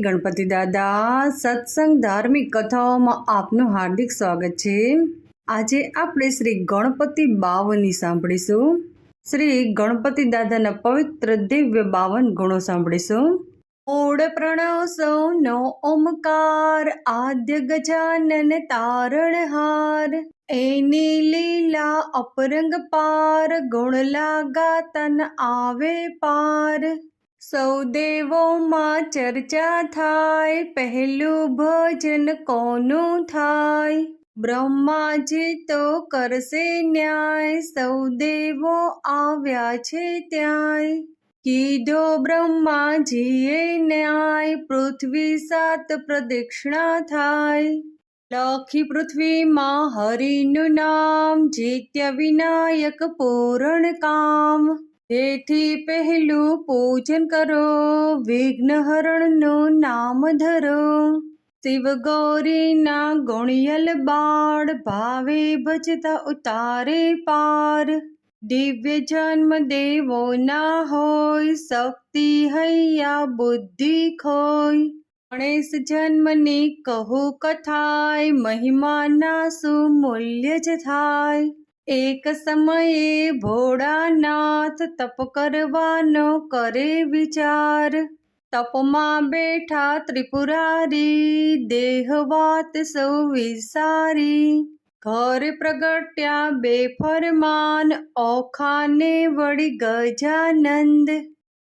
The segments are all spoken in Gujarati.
ગણપતિ દાદા, સત્સંગ ધાર્મિક કથાઓમાં આપનું હાર્દિક સ્વાગત છે. આજે આપણે શ્રી ગણપતિ બાવની સાંભળીશું. શ્રી ગણપતિ દાદાના પવિત્ર દિવ્ય બાવન ગુણો સાંભળીશું. મૂળ પ્રણવ સૌનો ઓમકાર, આદ્ય ગજાનન તારણહાર. એની લીલા અપરંગ પાર, ગુણ લાગા તન આવે પાર. સૌ દેવોમાં ચર્ચા થાય, પહેલું ભજન કોનું થાય? બ્રહ્માજી તો કરશે ન્યાય, સૌ દેવો આવ્યા છે ત્યાંય. કીધો બ્રહ્માજીએ ન્યાય, પૃથ્વી સાત પ્રદક્ષિણા થાય. લખી પૃથ્વીમાં હરિનું નામ, જીત્ય વિનાયક પૂરણ કામ. તેથી પહેલું પૂજન કરો, વિઘ્નહરણનું નામ ધરો. શિવ ગૌરીના ગુણિયલ બાળ ભાવે ભજતા ઉતારે પાર. દિવ્ય જન્મ દેવો ના હોય, શક્તિ હૈયા બુદ્ધિ ખોય ગણેશ જન્મની કહું કથાય મહિમાના સુમૂલ્ય જ થાય. એક સમયે ભોળાનાથ તપ કરવાનો કરે વિચાર. તપમાં બેઠા ત્રિપુરારી દેહ વાત સૌ વિસારી. ઘર પ્રગટ્યા બે ફરમાન ઓખાને વળી ગજાનંદ.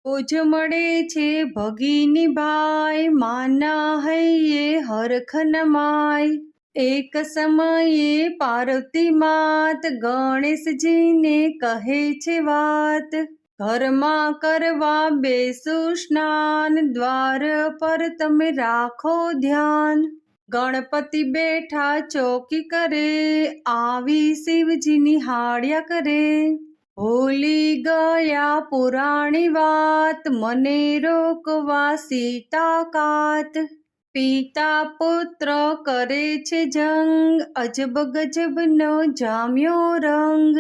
ઓજ મળે છે ભગીની ભાઈ માના હૈયે હરખન માય એક સમયે પાર્વતી માત ગણેશજીને કહે છે વાત, ઘરમાં કરવા બેસુ સ્નાન, દ્વાર પર તમે રાખો ધ્યાન. ગણપતિ બેઠા ચોકી કરે, આવી શિવજીની હાડ્યા કરે. ભૂલી ગયા પુરાણી વાત, મને રોકવા સીતા કાત. પિતા પુત્ર કરે છે જંગ અજબ ગજબનો જામ્યો રંગ.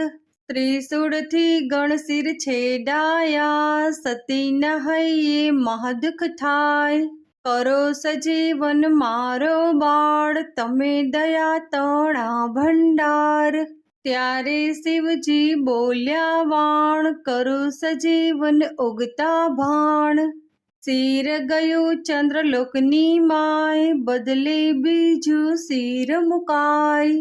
ત્રિશુળથી ગણશિર છેડાયા સતી હૈયે મહદુખ થાય. કરો સજીવન મારો બાળ, તમે દયા તણા ભંડાર. ત્યારે શિવજી બોલ્યા વાણ, કરો સજીવન ઉગતા ભાણ. શિર ગયું ચંદ્રલોકની માય, બદલે બીજું શિર મુકાય.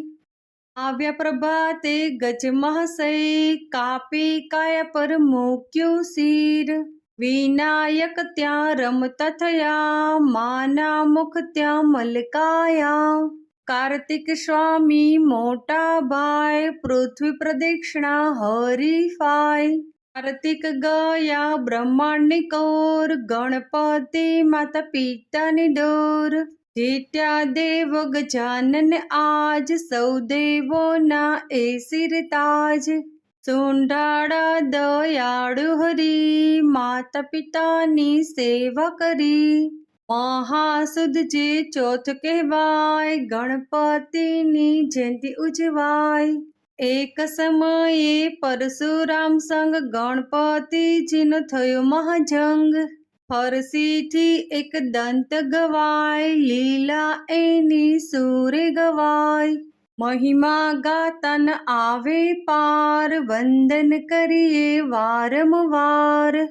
આવ્યા પ્રભાતે ગજમહાશય કાપી કાયા પર મૂક્યું શિર. વિનાયક ત્યાં રમતા થયા, માના મુખ ત્યાં મલકાયા. કાર્તિક સ્વામી મોટા ભાઈ, પૃથ્વી પ્રદક્ષિણા હરીફાય કાર્તિક ગયા, બ્રહ્માંડની કોર, ગણપતિ માતા પિતાની ડોર. જીત્યા દેવ ગજાનન આજ, સૌ દેવોના એ સિર તાજ. સુંઢાળા દયાળુ હરી, માતા પિતાની સેવા કરી. મહાસુદ જે ચોથ કહેવાય, ગણપતિની જયંતિ ઉજવાય. એક સમયે પરશુરામ સંગ ગણપતિજીનો થયો મહાજંગ. ફરસીથી એક દંત ગવાય, લીલા એની સૂરે ગવાય. મહિમા ગાતન આવે પાર, વંદન કરીએ વારંવાર.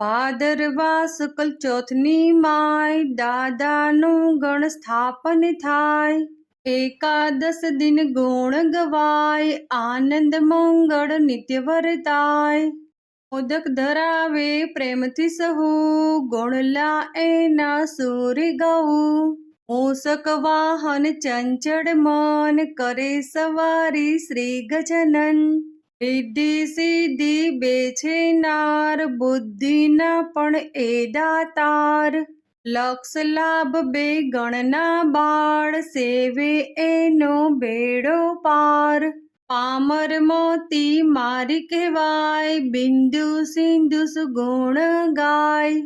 ભાદરવા શુક્લ ચોથની માય, દાદાનું ગણ સ્થાપન થાય. એકાદશ દિન ગુણ ગવાય, આનંદ મંગળ નિત્ય વરતાય. મોદક ધરાવે, પ્રેમથી સહુ ગુણલા એના સૂરી ગાવું મોસક વાહન ચંચળ મન કરે સવારી શ્રી ગજનન રિદ્ધિ સિદ્ધિ બેછે નાર, બુદ્ધિના પણ એ દાતાર. લક્ષ લાભ બે ગણના બાળ સેવે એનો બેડો પાર. પામર મોતી મારી કહેવાય, બિંદુ સિંધુ સુગુણ ગાય.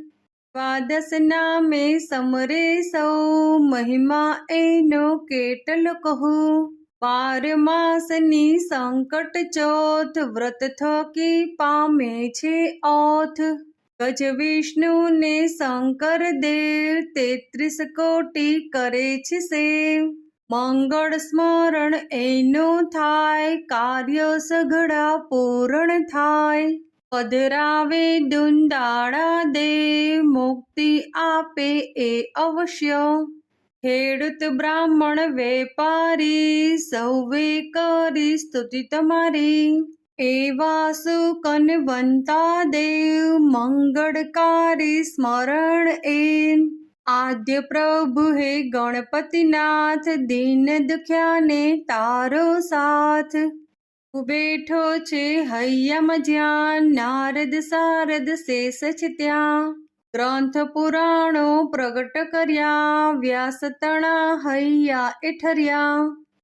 દ્વાદશ નામે સમરે સૌ, મહિમા એનો કેટલ કહું. બાર માસની સંકટ ચોથ, વ્રત થકી પામે છે ઓથ. ગજ વિષ્ણુને શંકર દેવ તેત્રીસ કોટી કરે છે સેવ. મંગળ સ્મરણ એનું થાય, કાર્ય સઘળા પૂર્ણ થાય. પધરાવે દુંદાળા દેવ, મુક્તિ આપે એ અવશ્ય. ખેડૂત બ્રાહ્મણ વેપારી સૌવે કરી સ્તુતિ તમારી. એવા સુકનવંતા દેવ મંગળકારી સ્મરણ એન. આદ્ય પ્રભુ હે ગણપતિનાથ, દીન દુખ્યાને તારો સાથ. બેઠો છે હૈયામાં જ્યાં, નારદ સારદ શેષ છે ત્યાં. ગ્રંથ પુરાણો પ્રગટ કર્યા, વ્યાસ તણા હૈયા એઠર્યા.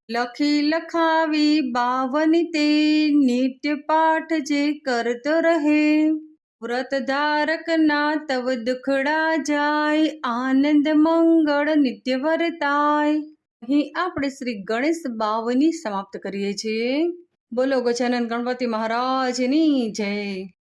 લખી લખાવી બાવની તે નિત્ય પાઠ જે કરતો રહે. વ્રત ધારક ના તવ દુખડા જાય, આનંદ મંગળ નિત્ય વર્તાય. અહીં આપણે શ્રી ગણેશ બાવની સમાપ્ત કરીએ છીએ. બોલો ગજાનન ગણપતિ મહારાજની જય.